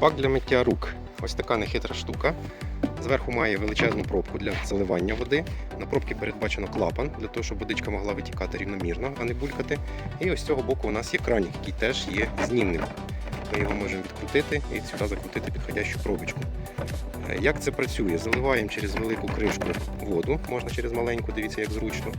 Бак для миття рук. Ось така нехитра штука. Зверху має величезну пробку для заливання води. На пробці передбачено клапан для того, щоб водичка могла витікати рівномірно, а не булькати. І ось з цього боку у нас є кранік, який теж є знімним. Ми його можемо відкрутити і сюди закрутити підходящу пробочку. Е, Як це працює? Заливаємо через велику кришку воду, можна через маленьку, дивіться, як зручно.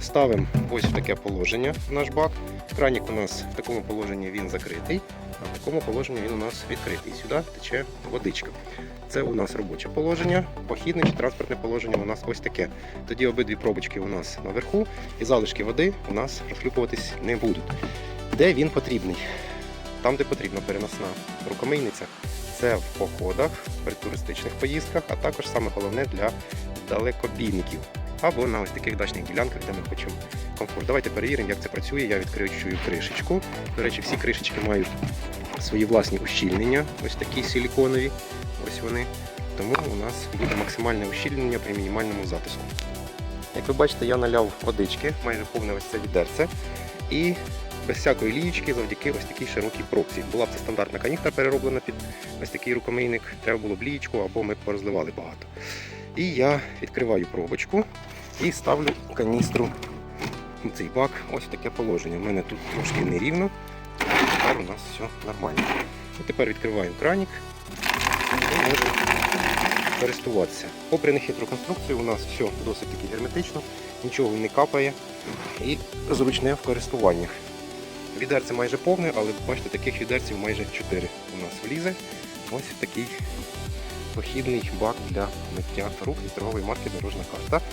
Ставимо ось в таке положення наш бак. Кранік у нас в такому положенні він закритий, а в такому положенні він у нас відкритий. Сюди тече водичка. Це у нас робоче положення, похідне чи транспортне положення у нас ось таке. Тоді обидві пробочки у нас наверху, і залишки води у нас розхлюпуватись не будуть. Де він потрібний? Там, де потрібна переносна рукомийниця. Це в походах, при туристичних поїздках, а також саме головне для далекобійників або на ось таких дачних ділянках, де ми хочемо комфорт. Давайте перевіримо, як це працює. Я відкручую кришечку. До речі, всі кришечки мають свої власні ущільнення, ось такі силіконові. Ось вони. Тому у нас буде максимальне ущільнення при мінімальному затиску. Як ви бачите, я наляв водички, майже повне ось це відерце. І без всякої лієчки завдяки ось такій широкій пробці. Була б це стандартна каністра перероблена під ось такий рукомийник. Треба було б лієчку або ми б порозливали багато. І я відкриваю пробочку і ставлю каністру у цей бак. Ось таке положення. У мене тут трошки нерівно. У нас все нормально. І тепер відкриваємо кранік і можемо користуватися. Попри нехитру конструкцію, у нас все досить таки герметично, нічого не капає і зручне в користуваннях. Відерце майже повне, але бачите, таких відерців майже 4 у нас влізе. Ось такий похідний бак для миття рук від торгової марки Дорожна карта.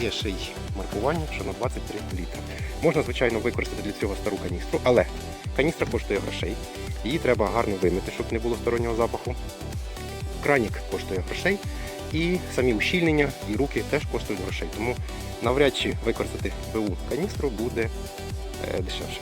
Є ще й маркування, що на 23 літри. Можна, звичайно, використати для цього стару каністру, але каністра коштує грошей. Її треба гарно вимити, щоб не було стороннього запаху. Кранік коштує грошей. І самі ущільнення і руки теж коштують грошей. Тому навряд чи використати БУ каністру буде е, дешевше.